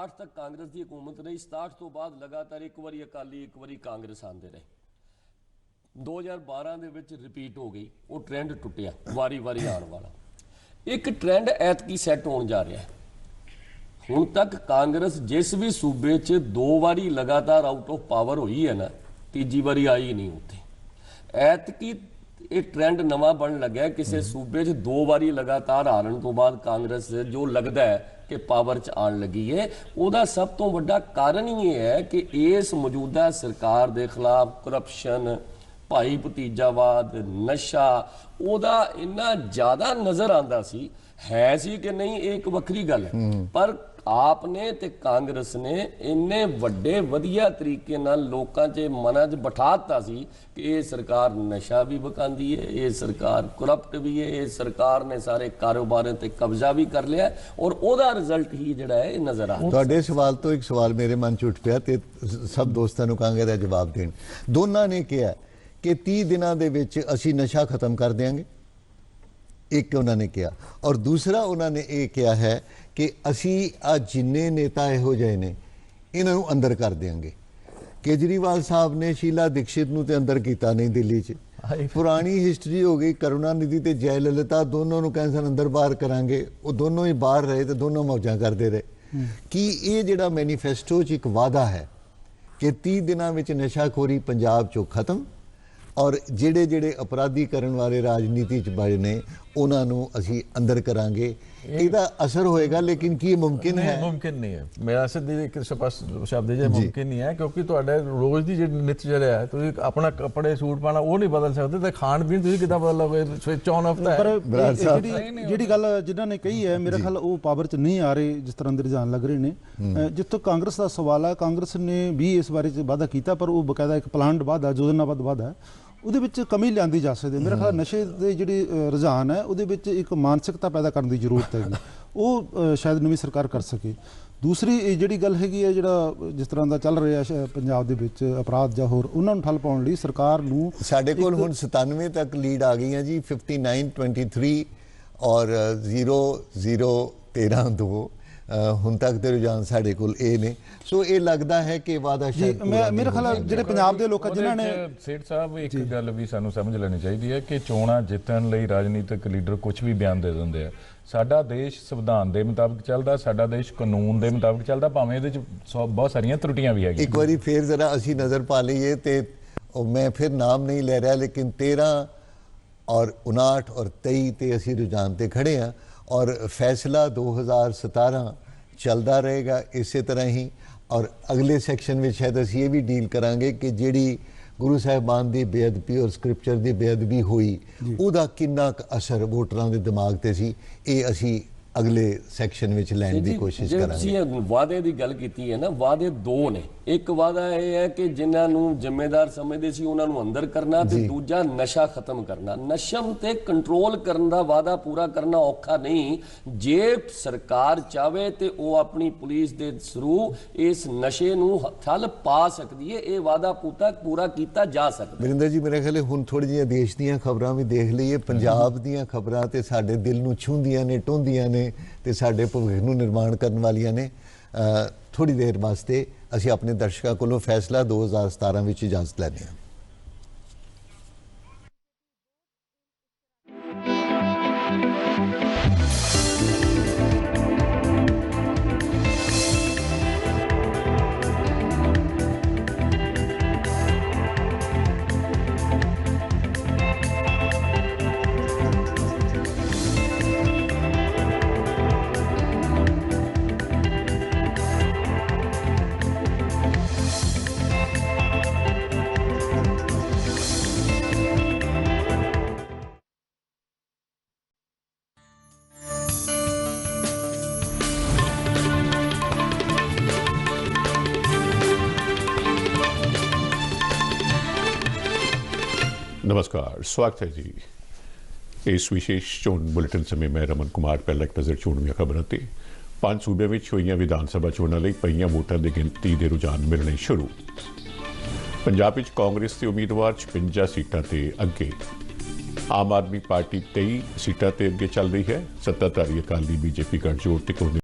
67 ਤੱਕ ਕਾਂਗਰਸ ਦੀ ਹਕੂਮਤ ਰਹੀ 67 ਤੋਂ ਬਾਅਦ ਲਗਾਤਾਰ ਇੱਕ ਵਾਰੀ ਅਕਾਲੀ, ਇੱਕ ਵਾਰੀ ਕਾਂਗਰਸ ਆਂਦੇ ਰਹੇ। 2012 ਦੇ ਵਿੱਚ ਰਿਪੀਟ ਹੋ ਗਈ, ਉਹ ਟ੍ਰੈਂਡ ਟੁੱਟਿਆ ਵਾਰੀ-ਵਾਰੀ ਆਉਣ ਵਾਲਾ। ਇੱਕ ਟ੍ਰੈਂਡ ਐਤਕੀ ਸੈੱਟ ਹੋਣ ਜਾ ਰਿਹਾ ਹੈ। ਹੁਣ ਤੱਕ ਕਾਂਗਰਸ ਜਿਸ ਵੀ ਸੂਬੇ 'ਚ ਦੋ ਵਾਰੀ ਲਗਾਤਾਰ ਆਊਟ ਆਫ ਪਾਵਰ ਹੋਈ ਹੈ ਨਾ, ਤੀਜੀ ਵਾਰੀ ਆਈ ਨਹੀਂ ਉੱਥੇ। ਐਤਕੀ ਇਹ ਟ੍ਰੈਂਡ ਨਵਾਂ ਬਣਨ ਲੱਗਾ ਹੈ, ਕਿਸੇ ਸੂਬੇ 'ਚ ਦੋ ਵਾਰੀ ਲਗਾਤਾਰ ਹਾਰਨ ਤੋਂ ਬਾਅਦ ਕਾਂਗਰਸ ਜੋ ਲੱਗਦਾ ਹੈ ਕਿ ਪਾਵਰ 'ਚ ਆਣ ਲੱਗੀ ਹੈ ਉਹਦਾ ਸਭ ਤੋਂ ਵੱਡਾ ਕਾਰਨ ਹੀ ਇਹ ਹੈ ਕਿ ਇਸ ਮੌਜੂਦਾ ਸਰਕਾਰ ਦੇ ਖਿਲਾਫ ਕਰਪਸ਼ਨ ਭਾਈ ਭਤੀਜਾਵਾਦ ਨਸ਼ਾ ਉਹਦਾ ਇੰਨਾ ਜ਼ਿਆਦਾ ਨਜ਼ਰ ਆਂਦਾ ਸੀ ਹੈ ਸੀ ਕਿ ਨਹੀਂ ਇਹ ਇੱਕ ਵੱਖਰੀ ਗੱਲ ਹੈ। ਪਰ ਆਪ ਨੇ ਤੇ ਕਾਂਗਰਸ ਨੇ ਇੰਨੇ ਵੱਡੇ, ਵਧੀਆ ਤਰੀਕੇ ਨਾਲ ਲੋਕਾਂ 'ਚ ਮਨਾਂ 'ਚ ਬਿਠਾਤਾ ਸੀ ਕਿ ਇਹ ਸਰਕਾਰ ਨਸ਼ਾ ਵੀ ਵਕਾਂਦੀ ਹੈ ਇਹ ਸਰਕਾਰ ਕਰਪਟ ਵੀ ਹੈ ਇਹ ਸਰਕਾਰ ਨੇ ਸਾਰੇ ਕਾਰੋਬਾਰਾਂ ਤੇ ਕਬਜ਼ਾ ਵੀ ਕਰ ਲਿਆ ਔਰ ਉਹਦਾ ਰਿਜ਼ਲਟ ਹੀ ਜਿਹੜਾ ਹੈ, ਇਹ ਨਜ਼ਰ ਆ ਰਿਹਾ ਤੁਹਾਡੇ ਸਵਾਲ ਤੋਂ ਇੱਕ ਸਵਾਲ ਮੇਰੇ ਮਨ ਚ ਉੱਠ ਪਿਆ ਤੇ ਸਭ ਦੋਸਤਾਂ ਨੂੰ ਕਹਾਂਗੇ ਦਾ ਜਵਾਬ ਦੇਣ। ਦੋਨਾਂ ਨੇ ਕਿਹਾ ਕਿ 30 ਦਿਨਾਂ ਦੇ ਵਿੱਚ ਅਸੀਂ ਨਸ਼ਾ ਖਤਮ ਕਰ ਦਿਆਂਗੇ। ਇੱਕ ਉਹਨਾਂ ਨੇ ਕਿਹਾ ਔਰ ਦੂਸਰਾ ਉਹਨਾਂ ਨੇ ਇਹ ਕਿਹਾ ਹੈ ਕਿ ਅਸੀਂ ਆ ਜਿੰਨੇ ਨੇਤਾ ਇਹੋ ਜਿਹੇ ਨੇ ਇਹਨਾਂ ਨੂੰ ਅੰਦਰ ਕਰ ਦਿਆਂਗੇ। ਕੇਜਰੀਵਾਲ ਸਾਹਿਬ ਨੇ ਸ਼ੀਲਾ ਦੀਕਸ਼ਿਤ ਨੂੰ ਤੇ ਅੰਦਰ ਕੀਤਾ ਨਹੀਂ ਦਿੱਲੀ 'ਚ। ਪੁਰਾਣੀ ਹਿਸਟਰੀ ਹੋ ਗਈ ਕਰੁਣਾ ਨਿਧੀ ਤੇ ਜੈ ਲਲਿਤਾ ਦੋਨੋਂ ਨੂੰ ਕਹਿੰਦੇ ਸਨ ਅੰਦਰ ਬਾਹਰ ਕਰਾਂਗੇ। ਉਹ ਦੋਨੋਂ ਹੀ ਬਾਹਰ ਰਹੇ ਤੇ ਦੋਨੋਂ ਮੌਜਾਂ ਕਰਦੇ ਰਹੇ। ਕੀ ਇਹ ਜਿਹੜਾ ਮੈਨੀਫੈਸਟੋ 'ਚ ਇੱਕ ਵਾਅਦਾ ਹੈ ਕਿ 30 ਦਿਨਾਂ ਵਿੱਚ ਨਸ਼ਾਖੋਰੀ ਪੰਜਾਬ 'ਚੋਂ ਖਤਮ ਔਰ ਜਿਹੜੇ ਜਿਹੜੇ ਅਪਰਾਧੀ ਕਰਨ ਵਾਲੇ ਰਾਜਨੀਤੀ 'ਚ ਬੜੇ ਨੇ ਉਹਨਾਂ ਨੂੰ ਅਸੀਂ ਅੰਦਰ ਕਰਾਂਗੇ। ਇਹਦਾ ਅਸਰ ਹੋਏਗਾ ਲੇਕਿਨ ਕੀ ਇਹ ਮੁਮਕਿਨ ਹੈ? ਮੁਮਕਿਨ ਨਹੀਂ ਹੈ। ਮੇਰਾ ਸਿੱਧੀ ਇੱਕ ਸਪਸ਼ਟ ਸ਼ਬਦ ਜੇ। ਮੁਮਕਿਨ ਨਹੀਂ ਹੈ ਕਿਉਂਕਿ ਤੁਹਾਡੇ ਰੋਜ਼ ਦੀ ਜਿਹੜੀ ਨਿਤ ਜਿਹੜਾ ਹੈ ਤੁਸੀਂ ਆਪਣਾ ਕੱਪੜੇ ਸੂਟ ਪਾਣਾ ਉਹ ਨਹੀਂ ਬਦਲ ਸਕਦੇ ਤੇ ਖਾਣ ਪੀਣ ਤੁਸੀਂ ਕਿੱਦਾਂ ਬਦਲ ਲਓਗੇ? ਸਵਿਚ ਆਨ ਆਫ ਦਾ ਪਰ। ਜਿਹੜੀ ਜਿਹੜੀ ਗੱਲ ਜਿਨ੍ਹਾਂ ਨੇ ਕਹੀ ਹੈ ਮੇਰਾ ਖਿਆਲ ਉਹ ਪਾਵਰ ਚ ਨਹੀਂ ਆ ਰਹੇ ਜਿਸ ਤਰ੍ਹਾਂ ਦੇ ਰੁਝਾਨ ਲੱਗ ਰਹੇ ਨੇ। ਜਿੱਥੋਂ ਕਾਂਗਰਸ ਦਾ ਸਵਾਲ ਹੈ ਕਾਂਗਰਸ ਨੇ ਵੀ ਇਸ ਬਾਰੇ ਚ ਵਾਅਦਾ ਕੀਤਾ ਪਰ ਉਹ ਬਕਾਇਦਾ ਇੱਕ ਪਲਾਨਡ ਵਾਅਦਾ ਯੋਜਨਾਬੱਧ ਵਾਅਦਾ ਹੈ। ਉਹਦੇ ਵਿੱਚ ਕਮੀ ਲਿਆਂਦੀ ਜਾ ਸਕਦੀ ਹੈ। ਮੇਰਾ ਖਿਆਲ ਨਸ਼ੇ ਦੇ ਜਿਹੜੀ ਰੁਝਾਨ ਹੈ ਉਹਦੇ ਵਿੱਚ ਇੱਕ ਮਾਨਸਿਕਤਾ ਪੈਦਾ ਕਰਨ ਦੀ ਜ਼ਰੂਰਤ ਹੈਗੀ। ਉਹ ਸ਼ਾਇਦ ਨਵੀਂ ਸਰਕਾਰ ਕਰ ਸਕੇ। ਦੂਸਰੀ ਜਿਹੜੀ ਗੱਲ ਹੈਗੀ ਹੈ ਜਿਹੜਾ ਜਿਸ ਤਰ੍ਹਾਂ ਦਾ ਚੱਲ ਰਿਹਾ ਪੰਜਾਬ ਦੇ ਵਿੱਚ ਅਪਰਾਧ ਜਾਂ ਹੋਰ ਉਹਨਾਂ ਨੂੰ ਠੱਲ ਪਾਉਣ ਲਈ ਸਰਕਾਰ ਨੂੰ ਸਾਡੇ ਕੋਲ ਹੁਣ 97 ਤੱਕ ਲੀਡ ਆ ਗਈਆਂ ਜੀ 59 23 ਔਰ 0 0 13 2 ਹੁਣ ਤੱਕ ਦੇ ਰੁਝਾਨ ਸਾਡੇ ਕੋਲ ਇਹ ਨੇ। ਸੋ ਇਹ ਲੱਗਦਾ ਹੈ ਕਿ ਵਾਦਾ ਸ਼ਾਇਦ ਮੈਂ ਮੇਰੇ ਖਿਆਲ ਜਿਹੜੇ ਪੰਜਾਬ ਦੇ ਲੋਕ ਜਿਨ੍ਹਾਂ ਨੇ ਸੇਠ ਸਾਹਿਬ ਇੱਕ ਗੱਲ ਵੀ ਸਾਨੂੰ ਸਮਝ ਲੈਣੀ ਚਾਹੀਦੀ ਹੈ ਕਿ ਚੋਣਾਂ ਜਿੱਤਣ ਲਈ ਰਾਜਨੀਤਿਕ ਲੀਡਰ ਕੁਝ ਵੀ ਬਿਆਨ ਦੇ ਦਿੰਦੇ ਆ। ਸਾਡਾ ਦੇਸ਼ ਸੰਵਿਧਾਨ ਦੇ ਮੁਤਾਬਕ ਚੱਲਦਾ ਸਾਡਾ ਦੇਸ਼ ਕਾਨੂੰਨ ਦੇ ਮੁਤਾਬਕ ਚੱਲਦਾ ਭਾਵੇਂ ਇਹਦੇ ਚ ਸੌ- ਬਹੁਤ ਸਾਰੀਆਂ ਤਰੁੱਟੀਆਂ ਵੀ ਹੈਗੀਆਂ। ਇੱਕ ਵਾਰੀ ਫੇਰ ਜ਼ਰਾ ਅਸੀਂ ਨਜ਼ਰ ਪਾ ਲਈਏ ਤੇ ਉਹ ਮੈਂ ਫਿਰ ਨਾਮ ਨਹੀਂ ਲੈ ਰਿਹਾ ਲੇਕਿਨ 13 ਔਰ 59 ਔਰ 23 ਤੇ ਅਸੀਂ ਰੁਝਾਨ ਤੇ ਖੜੇ ਆ ਔਰ ਫੈਸਲਾ 2017 ਚੱਲਦਾ ਰਹੇਗਾ ਇਸੇ ਤਰ੍ਹਾਂ ਹੀ। ਔਰ ਅਗਲੇ ਸੈਕਸ਼ਨ ਵਿੱਚ ਸ਼ਾਇਦ ਅਸੀਂ ਇਹ ਵੀ ਡੀਲ ਕਰਾਂਗੇ ਕਿ ਜਿਹੜੀ ਗੁਰੂ ਸਾਹਿਬਾਨ ਦੀ ਬੇਅਦਬੀ ਔਰ ਸਕ੍ਰਿਪਚਰ ਦੀ ਬੇਅਦਬੀ ਹੋਈ ਉਹਦਾ ਕਿੰਨਾ ਕੁ ਅਸਰ ਵੋਟਰਾਂ ਦੇ ਦਿਮਾਗ ਤੇ ਸੀ ਇਹ ਅਸੀਂ ਅਗਲੇ ਸੈਕਸ਼ਨ ਵਿੱਚ ਲੈਣ ਦੀ ਜੀ, ਕੋਸ਼ਿਸ਼ ਜੇ ਕਰਾਂਗੇ। ਇਹ ਵਾਅਦੇ ਦੀ ਗੱਲ ਕੀਤੀ ਹੈ ਨਾ ਵਾਅਦੇ ਦੋ ਨੇ। ਇੱਕ ਵਾਅਦਾ ਇਹ ਹੈ ਕਿ ਜਿਨ੍ਹਾਂ ਨੂੰ ਜ਼ਿੰਮੇਦਾਰ ਸਮਝਦੇ ਸੀ ਉਹਨਾਂ ਨੂੰ ਅੰਦਰ ਕਰਨਾ ਤੇ ਦੂਜਾ ਨਸ਼ਾ ਖਤਮ ਕਰਨਾ। ਨਸ਼ਮ ਤੇ ਕੰਟਰੋਲ ਕਰਨ ਦਾ ਵਾਅਦਾ ਪੂਰਾ ਕਰਨਾ ਔਖਾ ਨਹੀਂ। ਜੇ ਸਰਕਾਰ ਚਾਵੇ ਤੇ ਉਹ ਆਪਣੀ ਪੁਲਿਸ ਦੇ ਥਰੂ ਇਸ ਨਸ਼ੇ ਨੂੰ ਠੱਲ ਪਾ ਸਕਦੀ ਹੈ ਇਹ ਵਾਅਦਾ ਪੂਰਾ ਪੂਰਾ ਕੀਤਾ ਜਾ ਸਕਦਾ। ਵਰਿੰਦਰ ਜੀ ਮੇਰੇ ਖਿਆਲ ਹੁਣ ਥੋੜੀ ਜਿਹੀਆਂ ਦੇਸ਼ ਦੀਆਂ ਖਬਰਾਂ ਵੀ ਦੇਖ ਲਈਏ। ਪੰਜਾਬ ਦੀਆਂ ਖਬਰਾਂ ਤੇ ਸਾਡੇ ਦਿਲ ਨੂੰ ਛੂੰਹਦੀਆਂ ਨੇ ਟੋਂਦੀਆਂ ਨੇ। ਤੇ ਸਾਡੇ ਭਵਿੱਖ ਨੂੰ ਨਿਰਮਾਣ ਕਰਨ ਵਾਲੀਆਂ ਨੇ ਥੋੜੀ ਦੇਰ ਵਾਸਤੇ ਅਸੀਂ ਆਪਣੇ ਦਰਸ਼ਕਾਂ ਕੋਲੋਂ ਫੈਸਲਾ 2017 ਵਿੱਚ ਇਜਾਜ਼ਤ ਲੈਂਦੇ ਹਾਂ। ਨਮਸਕਾਰ, ਸਵਾਗਤ ਹੈ ਜੀ। ਇਸ ਵਿਸ਼ੇਸ਼ ਚੋਣ ਬੁਲੇਟਿਨ ਸਮੇਂ ਮੈਂ ਰਮਨ ਕੁਮਾਰ, ਪਹਿਲਾਂ ਇੱਕ ਨਜ਼ਰ ਚੋਣਵੀਆਂ ਖਬਰਾਂ ਤੇ। ਪੰਜ ਸੂਬਿਆਂ ਵਿੱਚ ਹੋਈਆਂ ਵਿਧਾਨ ਸਭਾ ਚੋਣਾਂ ਲਈ ਪਈਆਂ ਵੋਟਾਂ ਦੀ ਗਿਣਤੀ ਦੇ ਰੁਝਾਨ ਮਿਲਣੇ ਸ਼ੁਰੂ। ਪੰਜਾਬ ਵਿੱਚ ਕਾਂਗਰਸ ਦੇ ਉਮੀਦਵਾਰ 56 ਸੀਟਾਂ ਤੇ ਅੱਗੇ। ਆਮ ਆਦਮੀ ਪਾਰਟੀ 23 ਸੀਟਾਂ ਤੇ ਅੱਗੇ ਚੱਲ ਰਹੀ ਹੈ। ਸੱਤਾਧਾਰੀ ਅਕਾਲੀ ਬੀਜੇਪੀ ਗਠਜੋੜ ਤੇ ਕਾਂਗਰਸ